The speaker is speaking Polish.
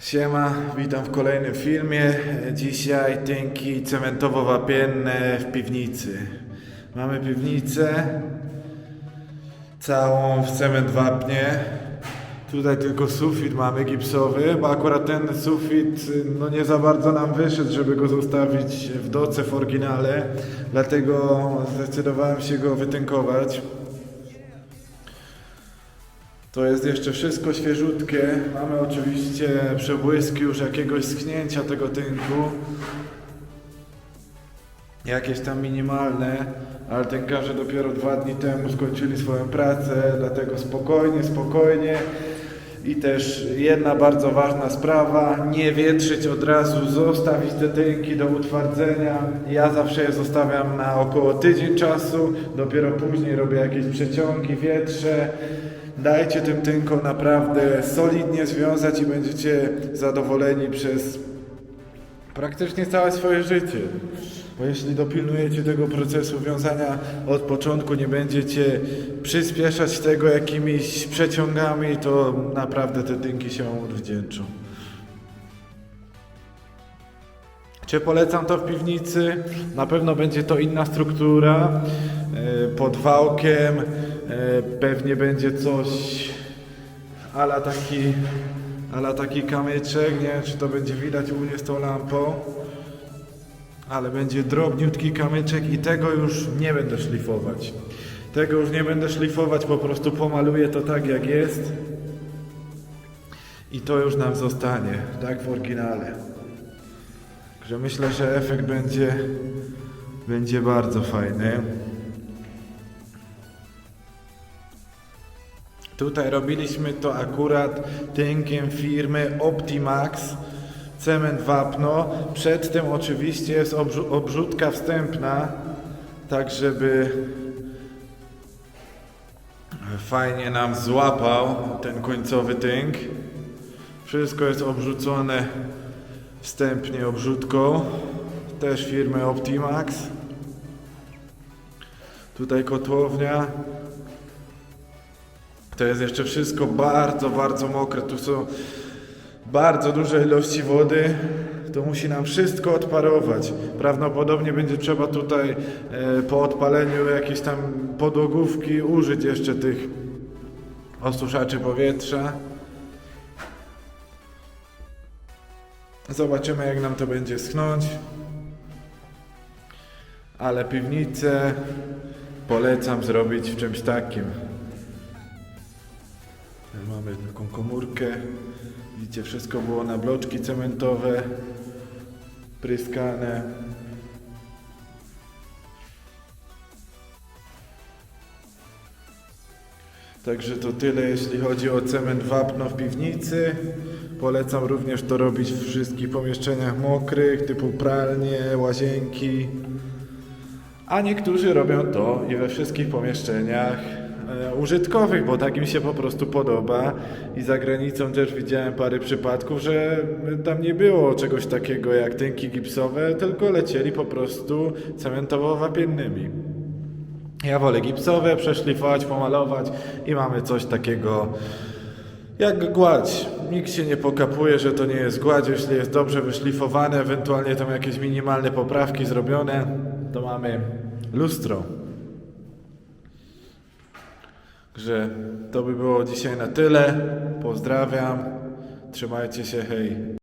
Siema, witam w kolejnym filmie. Dzisiaj tynki cementowo-wapienne w piwnicy. Mamy piwnicę całą w cement wapnie. Tutaj tylko sufit mamy gipsowy, bo akurat ten sufit no nie za bardzo nam wyszedł, żeby go zostawić w doce w oryginale. Dlatego zdecydowałem się go wytynkować. To jest jeszcze wszystko świeżutkie. Mamy oczywiście przebłyski już jakiegoś schnięcia tego tynku. Jakieś tam minimalne, ale tynkarze dopiero dwa dni temu skończyli swoją pracę, dlatego spokojnie, spokojnie. I też jedna bardzo ważna sprawa, nie wietrzyć od razu, zostawić te tynki do utwardzenia. Ja zawsze je zostawiam na około tydzień czasu, dopiero później robię jakieś przeciągi, wietrze. Dajcie tym tynkom naprawdę solidnie związać i będziecie zadowoleni przez praktycznie całe swoje życie. Bo jeśli dopilnujecie tego procesu wiązania od początku, nie będziecie przyspieszać tego jakimiś przeciągami, to naprawdę te tynki się odwdzięczą. Czy polecam to w piwnicy? Na pewno będzie to inna struktura. e, Pod wałkiem pewnie będzie coś ala taki, ala taki kamyczek. Nie wiem, czy to będzie widać u mnie z tą lampą. Ale będzie drobniutki kamyczek i tego już nie będę szlifować. Tego już nie będę szlifować, po prostu pomaluję to tak jak jest. I to już nam zostanie, tak w oryginale. Także myślę, że efekt będzie, będzie bardzo fajny. Tutaj robiliśmy to akurat tynkiem firmy Optimax, cement wapno. Przedtem oczywiście jest obrzu- obrzutka wstępna, tak żeby fajnie nam złapał ten końcowy tynk. Wszystko jest obrzucone wstępnie obrzutką, też firmy Optimax. Tutaj kotłownia. To jest jeszcze wszystko bardzo, bardzo mokre. Tu są bardzo duże ilości wody. To musi nam wszystko odparować. Prawdopodobnie będzie trzeba tutaj e, po odpaleniu jakiejś tam podłogówki użyć jeszcze tych osuszaczy powietrza. Zobaczymy jak nam to będzie schnąć. Ale piwnicę polecam zrobić w czymś takim. Mamy taką komórkę. Widzicie, wszystko było na bloczki cementowe, pryskane. Także to tyle, jeśli chodzi o cement wapno w piwnicy. Polecam również to robić w wszystkich pomieszczeniach mokrych, typu pralnie, łazienki. A niektórzy robią to i we wszystkich pomieszczeniach użytkowych, bo tak im się po prostu podoba. I za granicą też widziałem parę przypadków, że tam nie było czegoś takiego jak tynki gipsowe, tylko lecieli po prostu cementowo-wapiennymi. Ja wolę gipsowe, przeszlifować, pomalować i mamy coś takiego jak gładź. Nikt się nie pokapuje, że to nie jest gładź, jeśli jest dobrze wyszlifowane, ewentualnie tam jakieś minimalne poprawki zrobione, to mamy lustro. Także to by było dzisiaj na tyle. Pozdrawiam. Trzymajcie się, hej.